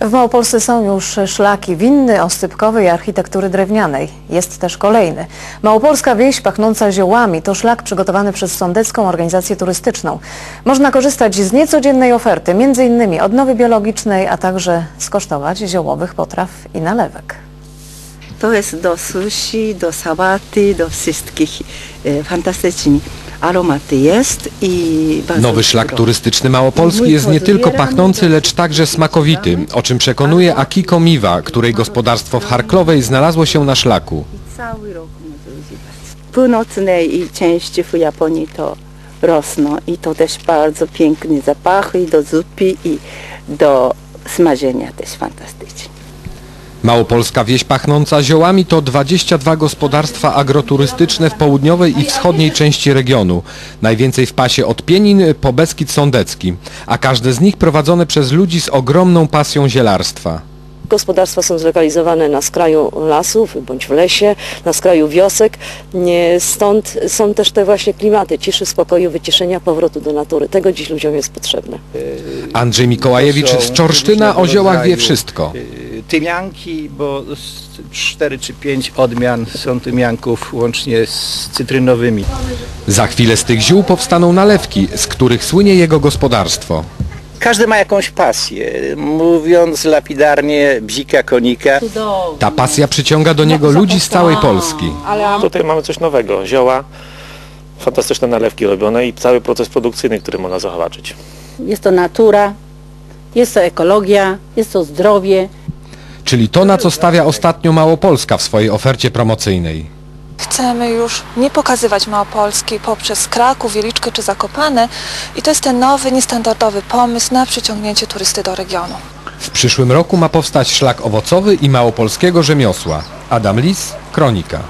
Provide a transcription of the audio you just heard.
W Małopolsce są już szlaki winny, oscypkowej i architektury drewnianej. Jest też kolejny. Małopolska wieś pachnąca ziołami to szlak przygotowany przez Sądecką Organizację Turystyczną. Można korzystać z niecodziennej oferty, m.in. odnowy biologicznej, a także skosztować ziołowych potraw i nalewek. To jest do sushi, do sałaty, do wszystkich e, fantastycznie. Aromaty jest i bardzo Nowy szlak turystyczny Małopolski jest nie tylko pachnący, lecz także smakowity, o czym przekonuje Akiko Miwa, której gospodarstwo w Harklowej znalazło się na szlaku. I cały rok używać. W północnej i części w Japonii to rosną i to też bardzo piękne zapachy i do zupy i do smażenia też fantastycznie. Małopolska wieś pachnąca ziołami to 22 gospodarstwa agroturystyczne w południowej i wschodniej części regionu. Najwięcej w pasie od Pienin po Beskid Sądecki, a każde z nich prowadzone przez ludzi z ogromną pasją zielarstwa. Gospodarstwa są zlokalizowane na skraju lasów bądź w lesie, na skraju wiosek. Nie, Stąd są też te właśnie klimaty ciszy, spokoju, wyciszenia, powrotu do natury. Tego dziś ludziom jest potrzebne. Andrzej Mikołajewicz z Czorsztyna o ziołach wie wszystko. Tymianki, bo 4 czy 5 odmian są tymianków łącznie z cytrynowymi. Za chwilę z tych ziół powstaną nalewki, z których słynie jego gospodarstwo. Każdy ma jakąś pasję. Mówiąc lapidarnie, bzika konika. Ta pasja przyciąga do niego ludzi z całej Polski. Tutaj mamy coś nowego, zioła, fantastyczne nalewki robione i cały proces produkcyjny, który można zobaczyć. Jest to natura, jest to ekologia, jest to zdrowie. Czyli to, na co stawia ostatnio Małopolska w swojej ofercie promocyjnej. Chcemy już nie pokazywać Małopolski poprzez Kraków, Wieliczkę czy Zakopane i to jest ten nowy, niestandardowy pomysł na przyciągnięcie turysty do regionu. W przyszłym roku ma powstać szlak owocowy i małopolskiego rzemiosła. Adam Lis, Kronika.